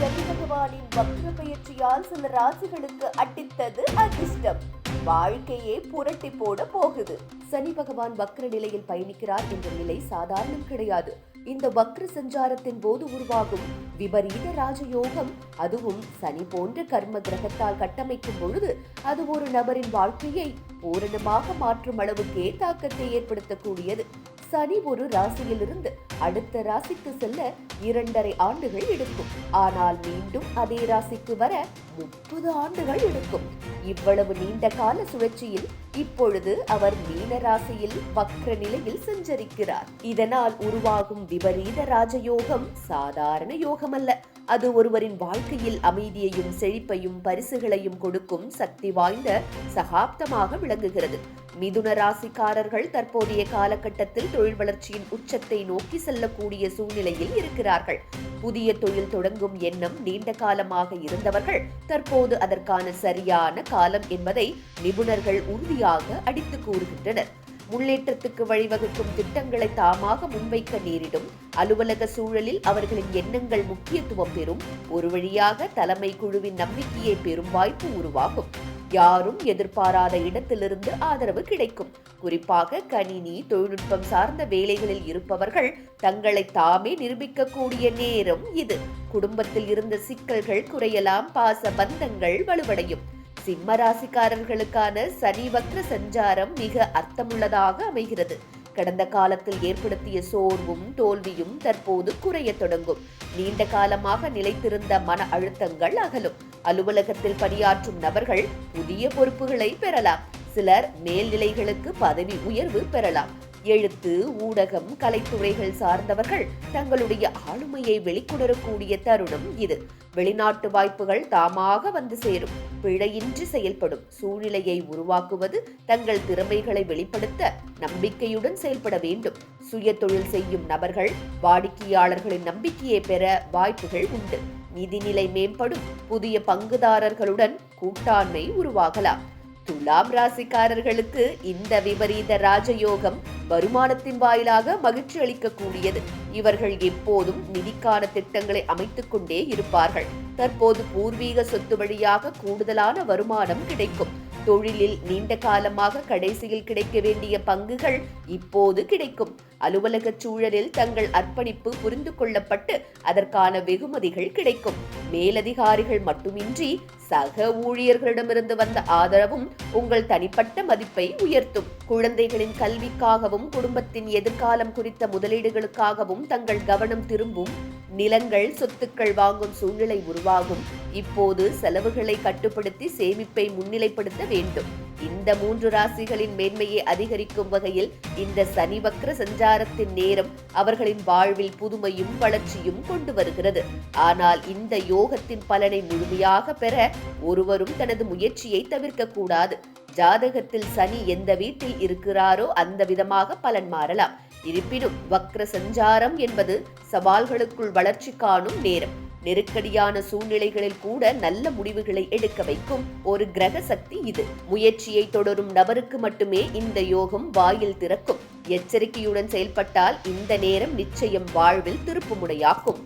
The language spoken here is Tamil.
சனி பகவானின் வக்ர பயிற்சியால் சில ராசிகளுக்கு அட்டித்தது அதிர்ஷ்டம். வாழ்க்கையே புரட்டி போட போகுது. சனி பகவான் வக்ர நிலையில் பயணிக்கிறார் என்ற நிலை சாதாரணம் கிடையாது. இந்த வக்ர சஞ்சாரத்தின் போது உருவாகும் விபரீத ராஜயோகம் அதுவும் சனி போன்ற கர்ம கிரகத்தால் கட்டமைக்கும் பொழுது அது ஒரு நபரின் வாழ்க்கையை பூரணமாக மாற்றும் அளவுக்கே தாக்கத்தை ஏற்படுத்தக்கூடியது. சனி ஒரு ராசியிலிருந்து அடுத்த ராசிக்கு செல்ல இரண்டரை ஆண்டுகள் எடுக்கும். ஆனால் மீண்டும் அதே ராசிக்கு வர முப்பது ஆண்டுகள் எடுக்கும். இவ்வளவு நீண்ட கால சுழற்சியில் இப்பொழுது அவர் மீன ராசியில் வக்ர நிலையில் சஞ்சரிக்கிறார். இதனால் உருவாகும் விபரீத ராஜயோகம் சாதாரண யோகம் அல்ல அது ஒருவரின் வாழ்க்கையில் அமைதியையும் செழிப்பையும் பரிசுகளையும் கொடுக்கும் சக்தி வாய்ந்த சகாப்தமாக விளங்குகிறது. மிதுன ராசிக்காரர்கள் தற்போதைய காலகட்டத்தில் தொழில் வளர்ச்சியின் உச்சத்தை நோக்கி செல்லக்கூடிய சூழ்நிலையில் இருக்கிறார்கள். புதிய தொழில் தொடங்கும் எண்ணம் நீண்ட காலமாக இருந்தவர்கள் தற்போது அதற்கான சரியான காலம் என்பதை நிபுணர்கள் உறுதியாக அடித்து கூறுகின்றனர். முன்னேற்றத்துக்கு வழிவகுக்கும் திட்டங்களை தாமாக முன்வைக்க நேரிடும். அலுவலக சூழலில் அவர்களின் எண்ணங்கள் முக்கியத்துவம் பெறும். ஒரு வழியாக தலைமை குழுவின் நம்பிக்கையை பெறும் வாய்ப்பு உருவாகும். யாரும் எதிர்பாராத இடத்திலிருந்து ஆதரவு கிடைக்கும். குறிப்பாக கணினி தொழில்நுட்பம் சார்ந்த வேலைகளில் இருப்பவர்கள் தங்களை தாமே நிரூபிக்கக்கூடிய நேரம் இது. குடும்பத்தில் இருந்த சிக்கல்கள் குறையலாம் பாச பந்தங்கள் வலுவடையும். சிம்ம ராசிக்காரர்களுக்கான சனி வக்ர சஞ்சாரம் மிக அர்த்தமுள்ளதாக அமைகிறது. கடந்த காலத்தில் ஏற்படுத்திய சோர்வும் தோல்வியும் தற்போது குறைய தொடங்கும். நீண்ட காலமாக நிலைத்திருந்த மன அழுத்தங்கள் அகலும். அலுவலகத்தில் பணியாற்றும் நபர்கள் புதிய பொறுப்புகளை பெறலாம். சிலர் மேல்நிலைகளுக்கு பதவி உயர்வு பெறலாம். எழுத்து ஊடகம் கலைத்துறைகள் சார்ந்தவர்கள் தங்களுடைய ஆளுமையை வெளிக்கொணரக்கூடிய தருணம் இது. வெளிநாட்டு வாய்ப்புகள் தாமாக வந்து சேரும். பிழையின்றி செயல்படும் சூழ்நிலையை உருவாக்குவது தங்கள் திறமைகளை வெளிப்படுத்த நம்பிக்கையுடன் செயல்பட வேண்டும். சுய தொழில் செய்யும் நபர்கள் வாடிக்கையாளர்களின் நம்பிக்கையை பெற வாய்ப்புகள் உண்டு. நிதிநிலை மேம்படும். புதிய பங்குதாரர்களுடன் கூட்டாண்மை உருவாகலாம். துலாம் ராசிக்காரர்களுக்கு இந்த விபரீத ராஜயோகம் வருமானத்தின் வாயிலாக மகிழ்ச்சி அளிக்கக்கூடியது. இவர்கள் எப்போதும் நிதிக்கான திட்டங்களை அமைத்துக் கொண்டே இருப்பார்கள். தற்போது பூர்வீக சொத்து வழியாக கூடுதலான வருமானம் கிடைக்கும். தொழிலில் நீண்ட காலமாக கடைசியில் கிடைக்க வேண்டிய பங்குகள் இப்போது கிடைக்கும். அலுவலக சூழலில் தங்கள் அர்ப்பணிப்பு புரிந்து கொள்ளப்பட்டு அதற்கான வெகுமதிகள் கிடைக்கும். மேலதிகாரிகள் மட்டுமின்றி சக ஊழியர்களிடமிருந்து வந்த ஆதரவும் உங்கள் தனிப்பட்ட மதிப்பை உயர்த்தும். குழந்தைகளின் கல்விக்காகவும் குடும்பத்தின் எதிர்காலம் குறித்த முதலீடுகளுக்காகவும் தங்கள் கவனம் திரும்பும் நிலங்கள் சொத்துக்கள் வாங்கும் சூழ்நிலை உருவாகும். இப்போது செலவுகளை கட்டுப்படுத்தி சேமிப்பை முன்னிலைப்படுத்த வேண்டும். இந்த மூன்று ராசிகளின் மேன்மையை அதிகரிக்கும் வகையில் இந்த சனி வக்ர சஞ்சாரத்தின் நேரம் அவர்களின் வாழ்வில் புதுமையும் வளர்ச்சியும் கொண்டு வருகிறது. ஆனால் இந்த யோகத்தின் பலனை முழுமையாக பெற ஒருவரும் தனது முயற்சியை தவிர்க்க கூடாது ஜாதகத்தில் சனி எந்த வீட்டில் இருக்கிறாரோ அந்த விதமாக பலன் மாறலாம். இருப்பினும் வக்ர சஞ்சாரம் என்பது சவால்களுக்குள் வளர்ச்சி காணும் நேரம். நெருக்கடியான சூழ்நிலைகளில் கூட நல்ல முடிவுகளை எடுக்க வைக்கும் ஒரு கிரக சக்தி இது. முயற்சியை தொடரும் நபருக்கு மட்டுமே இந்த யோகம் வாயில் திறக்கும். எச்சரிக்கையுடன் செயல்பட்டால் இந்த நேரம் நிச்சயம் வாழ்வில் திருப்புமுனையாக்கும்.